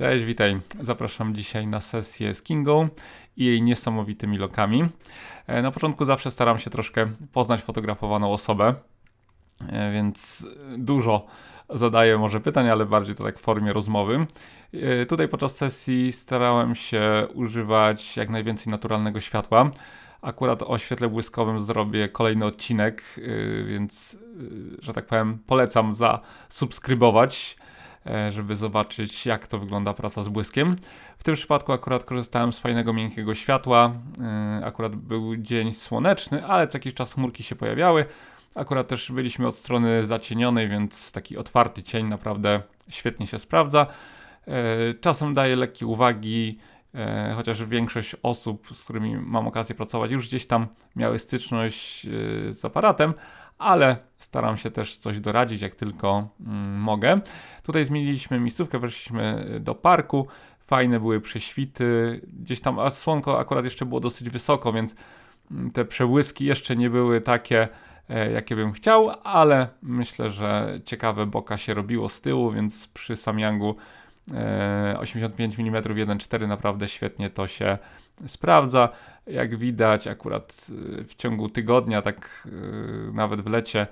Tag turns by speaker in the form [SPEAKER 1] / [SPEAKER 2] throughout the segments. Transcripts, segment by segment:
[SPEAKER 1] Cześć, witaj. Zapraszam dzisiaj na sesję z Kingą i jej niesamowitymi lokami. E, Na początku zawsze staram się troszkę poznać fotografowaną osobę, e, więc dużo zadaję może pytań, ale bardziej to tak w formie rozmowy. E, Tutaj podczas sesji starałem się używać jak najwięcej naturalnego światła. Akurat o świetle błyskowym zrobię kolejny odcinek, więc, że tak powiem, polecam zasubskrybować żeby zobaczyć, jak to wygląda praca z błyskiem. W tym przypadku akurat korzystałem z fajnego, miękkiego światła. E, Akurat był dzień słoneczny, ale co jakiś czas chmurki się pojawiały. Akurat też byliśmy od strony zacienionej, więc taki otwarty cień naprawdę świetnie się sprawdza. E, Czasem daje lekkie uwagi, e, chociaż większość osób, z którymi mam okazję pracować, już gdzieś tam miały styczność e, z aparatem, ale staram się też coś doradzić, jak tylko mm, mogę. Tutaj zmieniliśmy miejscówkę, weszliśmy do parku. Fajne były prześwity, gdzieś tam, a słonko akurat jeszcze było dosyć wysoko, więc mm, te przebłyski jeszcze nie były takie, e, jakie bym chciał, ale myślę, że ciekawe boka się robiło z tyłu, więc przy Samyangu 85 mm 1.4 naprawdę świetnie to się sprawdza. Jak widać, akurat e, w ciągu tygodnia, tak e, nawet w lecie,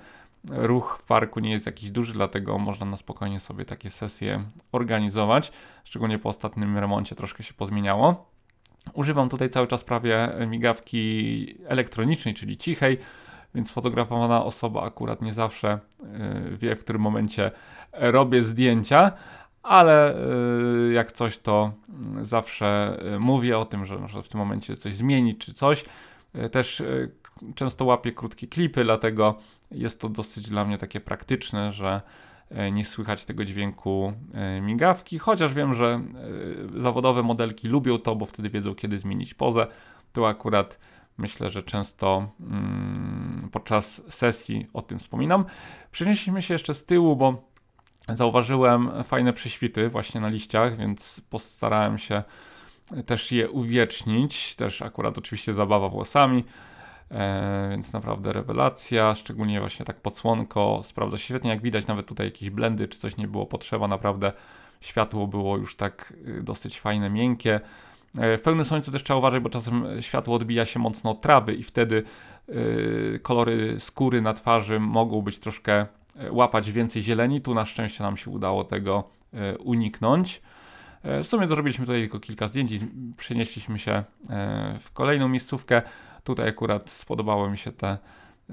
[SPEAKER 1] ruch w parku nie jest jakiś duży, dlatego można na spokojnie sobie takie sesje organizować. Szczególnie po ostatnim remoncie troszkę się pozmieniało. Używam tutaj cały czas prawie migawki elektronicznej, czyli cichej, więc fotografowana osoba akurat nie zawsze y, wie, w którym momencie robię zdjęcia, ale y, jak coś, to y, zawsze y, mówię o tym, że, że w tym momencie coś zmienić czy coś. Y, Też często łapię krótkie klipy, dlatego jest to dosyć dla mnie takie praktyczne, że nie słychać tego dźwięku migawki, chociaż wiem, że zawodowe modelki lubią to, bo wtedy wiedzą, kiedy zmienić pozę. Tu akurat myślę, że często mm, podczas sesji o tym wspominam. Przenieśliśmy się jeszcze z tyłu, bo zauważyłem fajne prześwity właśnie na liściach, więc postarałem się też je uwiecznić. Też akurat oczywiście zabawa włosami. E, więc naprawdę rewelacja, szczególnie właśnie tak podsłonko sprawdza się świetnie, jak widać nawet tutaj jakieś blendy czy coś nie było potrzeba, naprawdę światło było już tak y, dosyć fajne, miękkie. E, W pełnym słońcu też trzeba uważać, bo czasem światło odbija się mocno od trawy i wtedy y, kolory skóry na twarzy mogą być troszkę łapać więcej zieleni. Tu na szczęście nam się udało tego e, uniknąć. E, W sumie zrobiliśmy tutaj tylko kilka zdjęć i przenieśliśmy się e, w kolejną miejscówkę. Tutaj akurat spodobały mi się te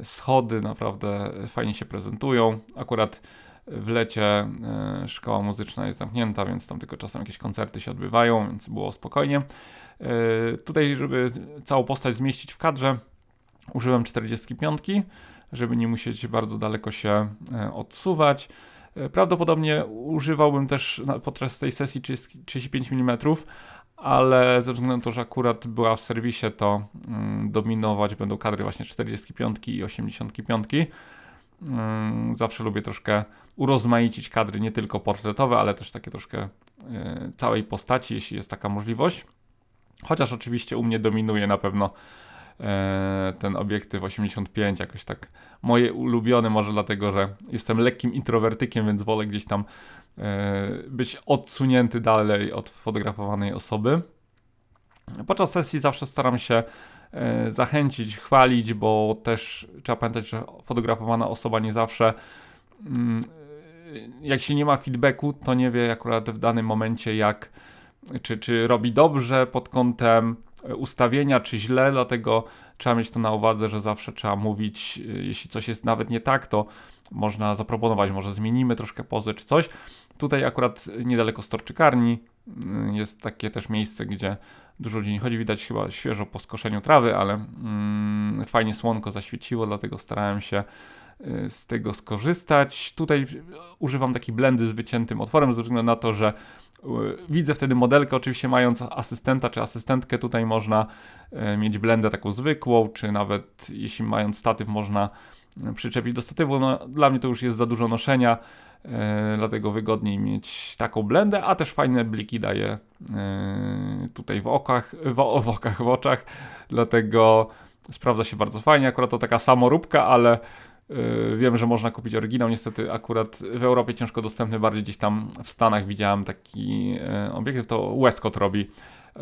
[SPEAKER 1] schody, naprawdę fajnie się prezentują. Akurat w lecie e, szkoła muzyczna jest zamknięta, więc tam tylko czasem jakieś koncerty się odbywają, więc było spokojnie. E, Tutaj, żeby całą postać zmieścić w kadrze, użyłem 45, żeby nie musieć bardzo daleko się e, odsuwać. E, Prawdopodobnie używałbym też podczas tej sesji 30 35 mm, ale ze względu na to, że akurat była w serwisie, to mm, dominować będą kadry właśnie 45 i 85. Mm, Zawsze lubię troszkę urozmaicić kadry, nie tylko portretowe, ale też takie troszkę e, całej postaci, jeśli jest taka możliwość. Chociaż oczywiście u mnie dominuje na pewno ten obiektyw 85, jakoś tak moje ulubione, może dlatego, że jestem lekkim introwertykiem, więc wolę gdzieś tam e, być odsunięty dalej od fotografowanej osoby. Podczas sesji zawsze staram się e, zachęcić, chwalić, bo też trzeba pamiętać, że fotografowana osoba nie zawsze mm, e, jak się nie ma feedbacku, to nie wie akurat w danym momencie jak czy, czy robi dobrze pod kątem e, ustawienia, czy źle, dlatego trzeba mieć to na uwadze, że zawsze trzeba mówić, e, jeśli coś jest nawet nie tak, to można zaproponować, może zmienimy troszkę pozę czy coś. Tutaj akurat niedaleko storczykarni mm, jest takie też miejsce, gdzie dużo ludzi nie chodzi, widać chyba świeżo po skoszeniu trawy, ale mm, fajnie słonko zaświeciło, dlatego starałem się y, z tego skorzystać. Tutaj używam takiej blendy z wyciętym otworem, ze względu na to, że y, widzę wtedy modelkę, oczywiście mając asystenta czy asystentkę, tutaj można y, mieć blendę taką zwykłą, czy nawet jeśli mając statyw można y, przyczepić do statywu. No, dla mnie to już jest za dużo noszenia, dlatego wygodniej mieć taką blendę, a też fajne bliki daje tutaj w okach, w, w okach, w oczach, dlatego sprawdza się bardzo fajnie. Akurat to taka samoróbka, ale wiem, że można kupić oryginał, niestety akurat w Europie ciężko dostępny, bardziej gdzieś tam w Stanach widziałem taki yy, obiektyw, to Westcott robi,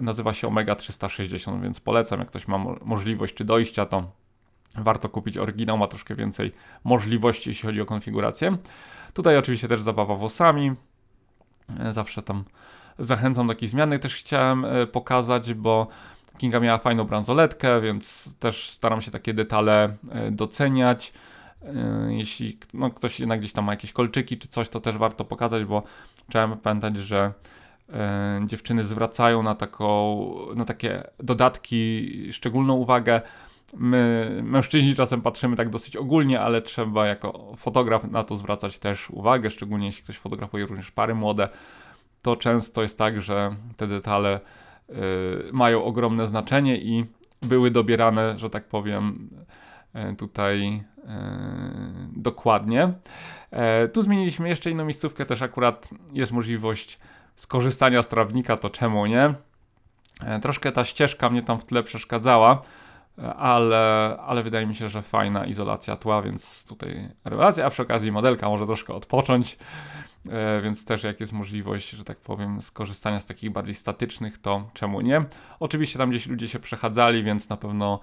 [SPEAKER 1] nazywa się Omega 360, więc polecam, jak ktoś ma mo możliwość czy dojścia, to warto kupić oryginał, ma troszkę więcej możliwości, jeśli chodzi o konfigurację. Tutaj oczywiście też zabawa włosami, yy, zawsze tam zachęcam do takiej zmiany. Też chciałem pokazać, bo Kinga miała fajną bransoletkę, więc też staram się takie detale doceniać. Yy, jeśli no, ktoś jednak gdzieś tam ma jakieś kolczyki czy coś, to też warto pokazać, bo trzeba pamiętać, że yy, dziewczyny zwracają na, taką, na takie dodatki szczególną uwagę. My, mężczyźni czasem patrzymy tak dosyć ogólnie, ale trzeba jako fotograf na to zwracać też uwagę, szczególnie jeśli ktoś fotografuje również pary młode, to często jest tak, że te detale y, mają ogromne znaczenie i były dobierane, że tak powiem, tutaj E, dokładnie. E, tu zmieniliśmy jeszcze inną miejscówkę, też akurat jest możliwość skorzystania z trawnika, to czemu nie? E, troszkę ta ścieżka mnie tam w tle przeszkadzała, ale, ale wydaje mi się, że fajna izolacja tła, więc tutaj rewelacja, a przy okazji modelka może troszkę odpocząć, więc też jak jest możliwość, że tak powiem, skorzystania z takich bardziej statycznych, to czemu nie? Oczywiście tam gdzieś ludzie się przechadzali, więc na pewno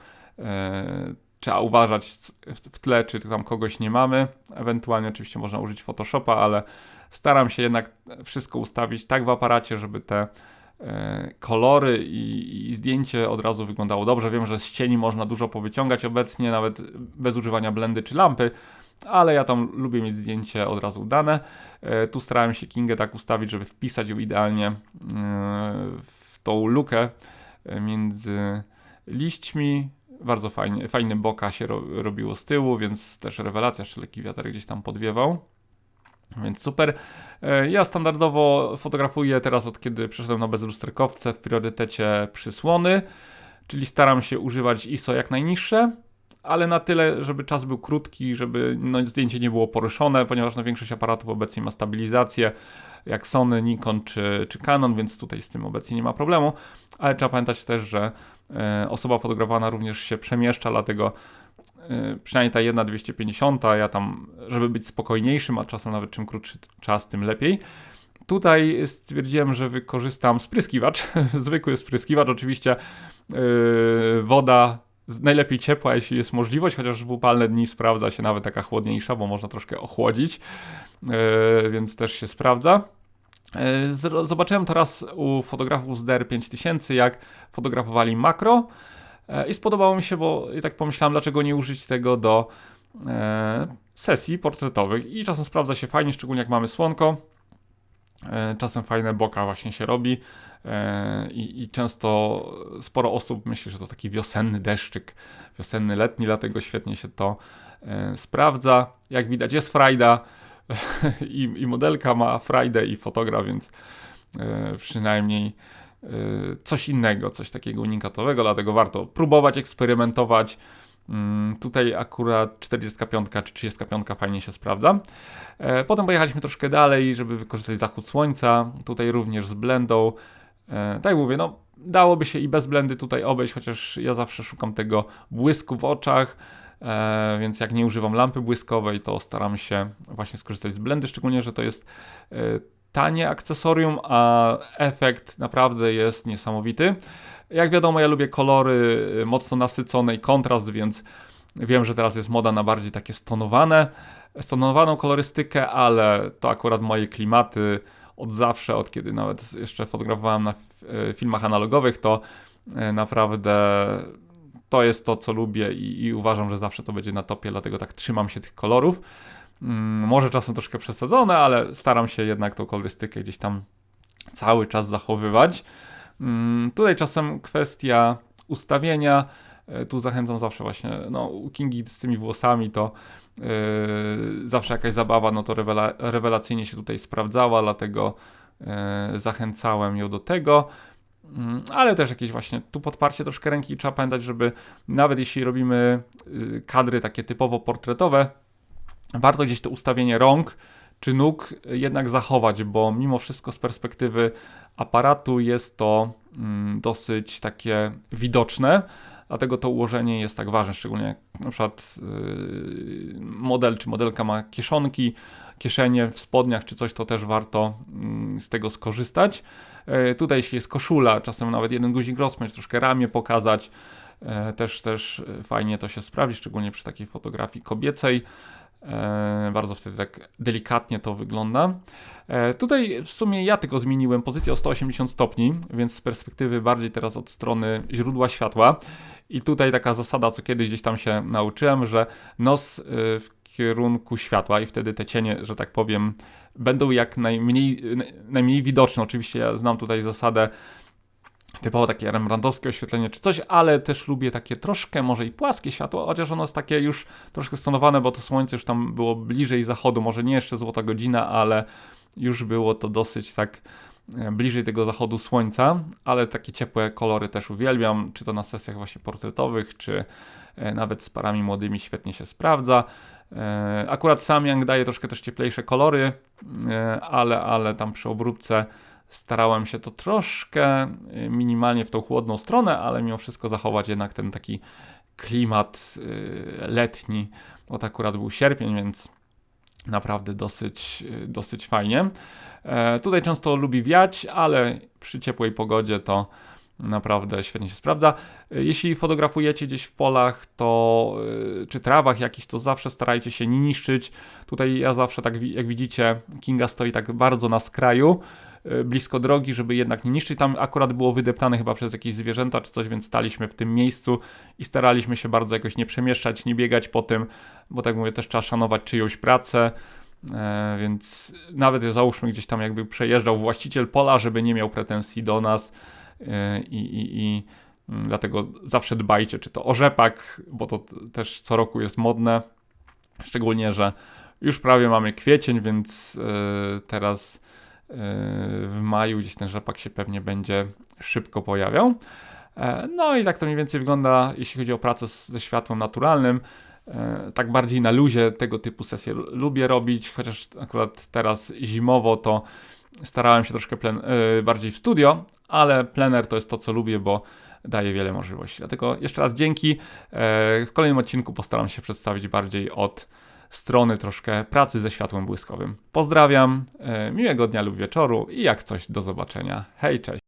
[SPEAKER 1] trzeba uważać w tle, czy tam kogoś nie mamy. Ewentualnie oczywiście można użyć Photoshopa, ale staram się jednak wszystko ustawić tak w aparacie, żeby te e, kolory i, i, zdjęcie od razu wyglądało dobrze. Wiem, że z cieni można dużo powyciągać obecnie, nawet bez używania blendy czy lampy, ale ja tam lubię mieć zdjęcie od razu udane. E, tu starałem się Kingę tak ustawić, żeby wpisać ją idealnie e, w tą lukę między liśćmi, bardzo fajnie, fajny boka się ro, robiło z tyłu, więc też rewelacja, jeszcze lekki wiatr gdzieś tam podwiewał. Więc super. E, ja standardowo fotografuję teraz od kiedy przeszedłem na bezlusterkowce w priorytecie przysłony, czyli staram się używać ISO jak najniższe, ale na tyle, żeby czas był krótki, żeby no, zdjęcie nie było poruszone, ponieważ no, większość aparatów obecnie ma stabilizację, jak Sony, Nikon czy, czy Canon, więc tutaj z tym obecnie nie ma problemu, ale trzeba pamiętać też, że e, osoba fotografowana również się przemieszcza, dlatego e, przynajmniej ta jedna 250, ja tam, żeby być spokojniejszym, a czasem nawet czym krótszy czas, tym lepiej. Tutaj stwierdziłem, że wykorzystam spryskiwacz, zwykły spryskiwacz, oczywiście yy, woda najlepiej ciepła, jeśli jest możliwość, chociaż w upalne dni sprawdza się nawet taka chłodniejsza, bo można troszkę ochłodzić, yy, więc też się sprawdza. Yy, zobaczyłem teraz u fotografów z DR5000, jak fotografowali makro yy, i spodobało mi się, bo i tak pomyślałem, dlaczego nie użyć tego do sesji portretowych i czasem sprawdza się fajnie, szczególnie jak mamy słonko. Czasem fajne boka właśnie się robi. E, I, I, często sporo osób myśli, że to taki wiosenny deszczyk, wiosenny, letni, dlatego świetnie się to e, sprawdza. Jak widać jest frajda i, i modelka ma frajdę i fotograf, więc e, przynajmniej coś innego, coś takiego unikatowego, dlatego warto próbować, eksperymentować. Mm, tutaj akurat 45 czy 35 fajnie się sprawdza. Potem pojechaliśmy troszkę dalej, żeby wykorzystać zachód słońca. Tutaj również z blendą E, tak jak mówię, no dałoby się i bez blendy tutaj obejść, chociaż ja zawsze szukam tego błysku w oczach, e, więc jak nie używam lampy błyskowej, to staram się właśnie skorzystać z blendy, szczególnie, że to jest e, tanie akcesorium, a efekt naprawdę jest niesamowity. Jak wiadomo, ja lubię kolory mocno nasycone i kontrast, więc wiem, że teraz jest moda na bardziej takie stonowane, stonowaną kolorystykę, ale to akurat moje klimaty od zawsze, od kiedy nawet jeszcze fotografowałem na e, filmach analogowych, to e, naprawdę to jest to, co lubię i, i, uważam, że zawsze to będzie na topie, dlatego tak trzymam się tych kolorów. Mm, może czasem troszkę przesadzone, ale staram się jednak tą kolorystykę gdzieś tam cały czas zachowywać. Mm, tutaj czasem kwestia ustawienia. E, tu zachęcam zawsze właśnie, no u Kingi z tymi włosami to Yy, zawsze jakaś zabawa, no to rewela rewelacyjnie się tutaj sprawdzała, dlatego yy, zachęcałem ją do tego. Mm, ale też jakieś właśnie tu podparcie troszkę ręki trzeba pamiętać, żeby nawet jeśli robimy yy, kadry takie typowo portretowe, warto gdzieś to ustawienie rąk czy nóg jednak zachować, bo mimo wszystko z perspektywy aparatu jest to mm, dosyć takie widoczne, dlatego to ułożenie jest tak ważne, szczególnie jak na przykład yy, model czy modelka ma kieszonki, kieszenie w spodniach czy coś, to też warto mm, z tego skorzystać. E, Tutaj jeśli jest koszula, czasem nawet jeden guzik rozpiąć, troszkę ramię pokazać, e, też, też fajnie to się sprawdzi, szczególnie przy takiej fotografii kobiecej. E, Bardzo wtedy tak delikatnie to wygląda. E, Tutaj w sumie ja tylko zmieniłem pozycję o 180 stopni, więc z perspektywy bardziej teraz od strony źródła światła. I tutaj taka zasada, co kiedyś gdzieś tam się nauczyłem, że nos y, w kierunku światła i wtedy te cienie, że tak powiem, będą jak najmniej, najmniej widoczne. Oczywiście ja znam tutaj zasadę typowo takie rembrandtowskie oświetlenie czy coś, ale też lubię takie troszkę może i płaskie światło, chociaż ono jest takie już troszkę stonowane, bo to słońce już tam było bliżej zachodu, może nie jeszcze złota godzina, ale już było to dosyć tak e, bliżej tego zachodu słońca, ale takie ciepłe kolory też uwielbiam, czy to na sesjach właśnie portretowych, czy e, nawet z parami młodymi świetnie się sprawdza. E, Akurat Samyang daje troszkę też cieplejsze kolory, ale, ale tam przy obróbce starałem się to troszkę e, minimalnie w tą chłodną stronę, ale mimo wszystko zachować jednak ten taki klimat e, letni, bo to akurat był sierpień, więc naprawdę dosyć, e, dosyć fajnie. E, Tutaj często lubi wiać, ale przy ciepłej pogodzie to naprawdę świetnie się sprawdza. E, Jeśli fotografujecie gdzieś w polach, to e, czy trawach jakichś, to zawsze starajcie się nie niszczyć. Tutaj ja zawsze tak, jak widzicie, Kinga stoi tak bardzo na skraju, e, blisko drogi, żeby jednak nie niszczyć. Tam akurat było wydeptane chyba przez jakieś zwierzęta czy coś, więc staliśmy w tym miejscu i staraliśmy się bardzo jakoś nie przemieszczać, nie biegać po tym, bo tak mówię, też trzeba szanować czyjąś pracę. Więc nawet załóżmy gdzieś tam jakby przejeżdżał właściciel pola, żeby nie miał pretensji do nas i, i, i mm, dlatego zawsze dbajcie, czy to o rzepak, bo to też co roku jest modne, szczególnie, że już prawie mamy kwiecień, więc e, teraz e, w maju gdzieś ten rzepak się pewnie będzie szybko pojawiał. E, No i tak to mniej więcej wygląda, jeśli chodzi o pracę ze światłem naturalnym. E, Tak bardziej na luzie tego typu sesje lu- lubię robić, chociaż akurat teraz zimowo to starałem się troszkę e, bardziej w studio, ale plener to jest to, co lubię, bo daje wiele możliwości. Dlatego jeszcze raz dzięki. E, W kolejnym odcinku postaram się przedstawić bardziej od strony troszkę pracy ze światłem błyskowym. Pozdrawiam, e, miłego dnia lub wieczoru i jak coś do zobaczenia. Hej, cześć.